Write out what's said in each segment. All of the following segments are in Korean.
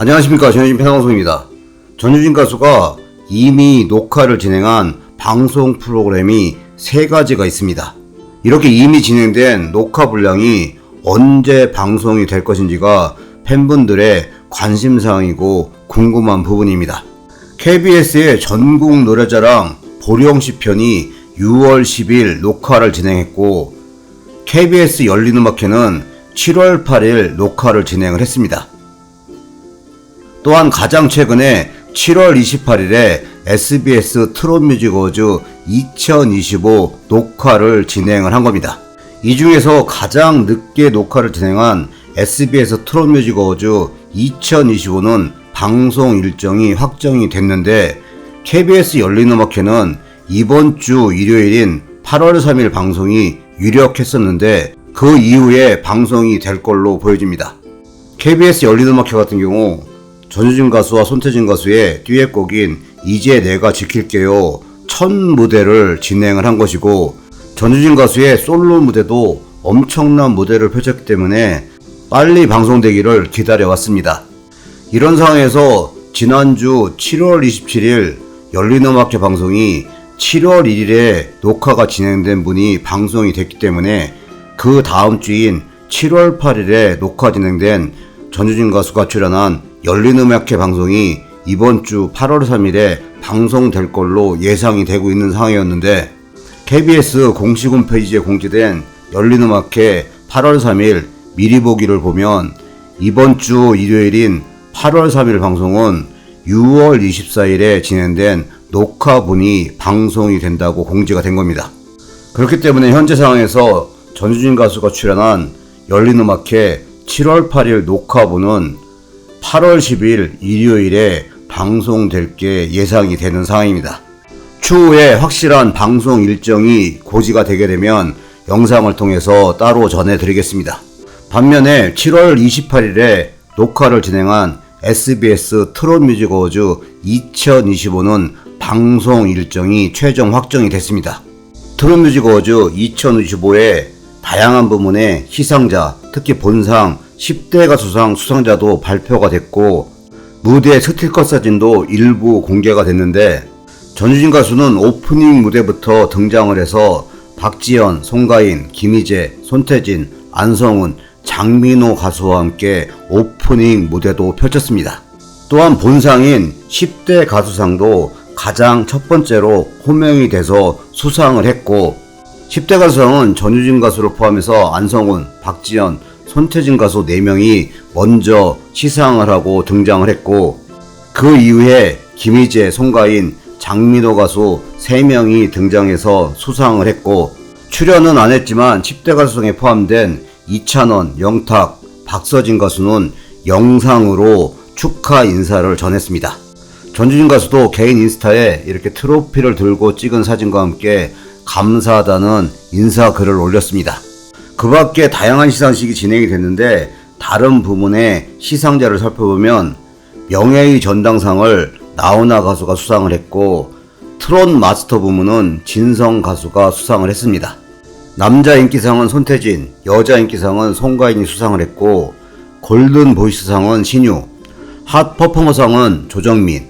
안녕하십니까 전유진 평방송입니다. 전유진 가수가 이미 녹화를 진행한 방송 프로그램이 세 가지가 있습니다. 이렇게 이미 진행된 녹화 분량이 언제 방송이 될 것인지가 팬분들의 관심사항이고 궁금한 부분입니다. KBS의 전국 노래자랑 보령시 편이 6월 10일 녹화를 진행했고 KBS 열린음악회는 7월 8일 녹화를 진행을 했습니다. 또한 가장 최근에 7월 28일에 SBS 트롯뮤직 어워즈 2025 녹화를 진행을 한 겁니다. 이 중에서 가장 늦게 녹화를 진행한 SBS 트롯뮤직 어워즈 2025는 방송 일정이 확정이 됐는데 KBS 열린 음악회는 이번 주 일요일인 8월 3일 방송이 유력했었는데 그 이후에 방송이 될 걸로 보여집니다. KBS 열린 음악회 같은 경우 전유진 가수와 손태진 가수의 듀엣곡인 이제 내가 지킬게요 첫 무대를 진행을 한 것이고 전유진 가수의 솔로 무대도 엄청난 무대를 펼쳤기 때문에 빨리 방송되기를 기다려왔습니다. 이런 상황에서 지난주 7월 27일 열린음악회 방송이 7월 1일에 녹화가 진행된 분이 방송이 됐기 때문에 그 다음 주인 7월 8일에 녹화 진행된 전유진 가수가 출연한 열린음악회 방송이 이번 주 8월 3일에 방송될 걸로 예상이 되고 있는 상황이었는데 KBS 공식 홈페이지에 공지된 열린음악회 8월 3일 미리 보기를 보면 이번 주 일요일인 8월 3일 방송은 6월 24일에 진행된 녹화분이 방송이 된다고 공지가 된 겁니다. 그렇기 때문에 현재 상황에서 전주진 가수가 출연한 열린음악회 7월 8일 녹화분은 8월 10일 일요일에 방송될 게 예상이 되는 상황입니다. 추후에 확실한 방송 일정이 고지가 되게 되면 영상을 통해서 따로 전해드리겠습니다. 반면에 7월 28일에 녹화를 진행한 SBS 트롯 뮤직 어워즈 2025는 방송 일정이 최종 확정이 됐습니다. 트롯 뮤직 어워즈 2025에 다양한 부문의 시상자, 특히 본상 10대 가수상 수상자도 발표가 됐고 무대 스틸컷 사진도 일부 공개가 됐는데 전유진 가수는 오프닝 무대부터 등장을 해서 박지연, 송가인, 김희재, 손태진, 안성훈, 장민호 가수와 함께 오프닝 무대도 펼쳤습니다. 또한 본상인 10대 가수상도 가장 첫 번째로 호명이 돼서 수상을 했고 10대 가수상은 전유진 가수를 포함해서 안성훈, 박지연, 손태진 가수 4명이 먼저 시상을 하고 등장을 했고 그 이후에 김희재, 송가인, 장민호 가수 3명이 등장해서 수상을 했고 출연은 안 했지만 10대 가수상에 포함된 이찬원, 영탁, 박서진 가수는 영상으로 축하 인사를 전했습니다. 전주진 가수도 개인 인스타에 이렇게 트로피를 들고 찍은 사진과 함께 감사하다는 인사 글을 올렸습니다. 그 밖에 다양한 시상식이 진행이 됐는데 다른 부문의 시상자를 살펴보면 명예의 전당상을 나훈아 가수가 수상을 했고 트롯 마스터 부문은 진성 가수가 수상을 했습니다. 남자 인기상은 손태진, 여자 인기상은 송가인이 수상을 했고 골든 보이스상은 신유, 핫 퍼포머상은 조정민,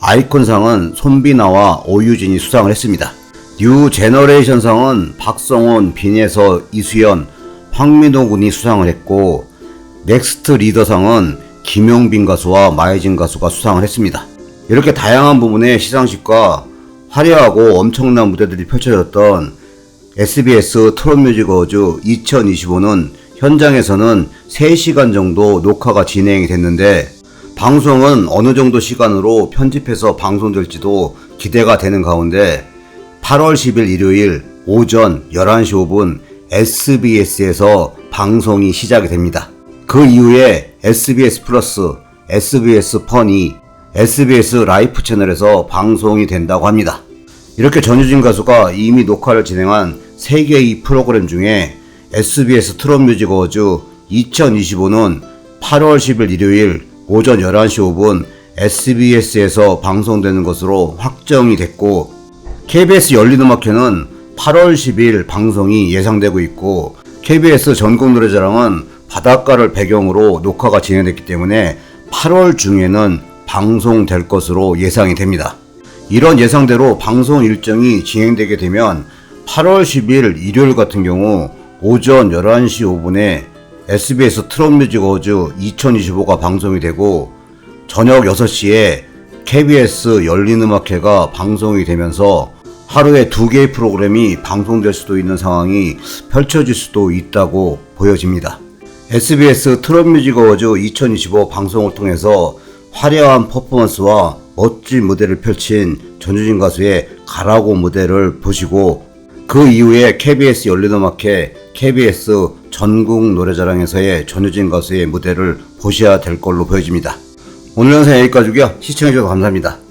아이콘상은 손비나와 오유진이 수상을 했습니다. 뉴 제너레이션상은 박성원, 빈에서 이수연, 황민호 군이 수상을 했고 넥스트 리더상은 김용빈 가수와 마혜진 가수가 수상을 했습니다. 이렇게 다양한 부분의 시상식과 화려하고 엄청난 무대들이 펼쳐졌던 SBS 트롯뮤직 어워즈 2025는 현장에서는 3시간 정도 녹화가 진행이 됐는데 방송은 어느 정도 시간으로 편집해서 방송될지도 기대가 되는 가운데 8월 10일 일요일 오전 11시 5분 SBS에서 방송이 시작이 됩니다. 그 이후에 SBS 플러스, SBS 퍼니, SBS 라이프 채널에서 방송이 된다고 합니다. 이렇게 전유진 가수가 이미 녹화를 진행한 3개의 프로그램 중에 SBS 트롯 뮤직 어워즈 2025는 8월 10일 일요일 오전 11시 5분 SBS에서 방송되는 것으로 확정이 됐고 KBS 열린음악회는 8월 10일 방송이 예상되고 있고 KBS 전국 노래자랑은 바닷가를 배경으로 녹화가 진행됐기 때문에 8월 중에는 방송될 것으로 예상이 됩니다. 이런 예상대로 방송 일정이 진행되게 되면 8월 10일 일요일 같은 경우 오전 11시 5분에 SBS 트롯뮤직 어워즈 2025가 방송이 되고 저녁 6시에 KBS 열린음악회가 방송이 되면서 하루에 두 개의 프로그램이 방송될 수도 있는 상황이 펼쳐질 수도 있다고 보여집니다. SBS 트롯 뮤직 어워즈 2025 방송을 통해서 화려한 퍼포먼스와 멋진 무대를 펼친 전유진 가수의 가라고 무대를 보시고 그 이후에 KBS 열린음악회, KBS 전국 노래자랑에서의 전유진 가수의 무대를 보셔야 될 걸로 보여집니다. 오늘 영상 여기까지고요. 시청해주셔서 감사합니다.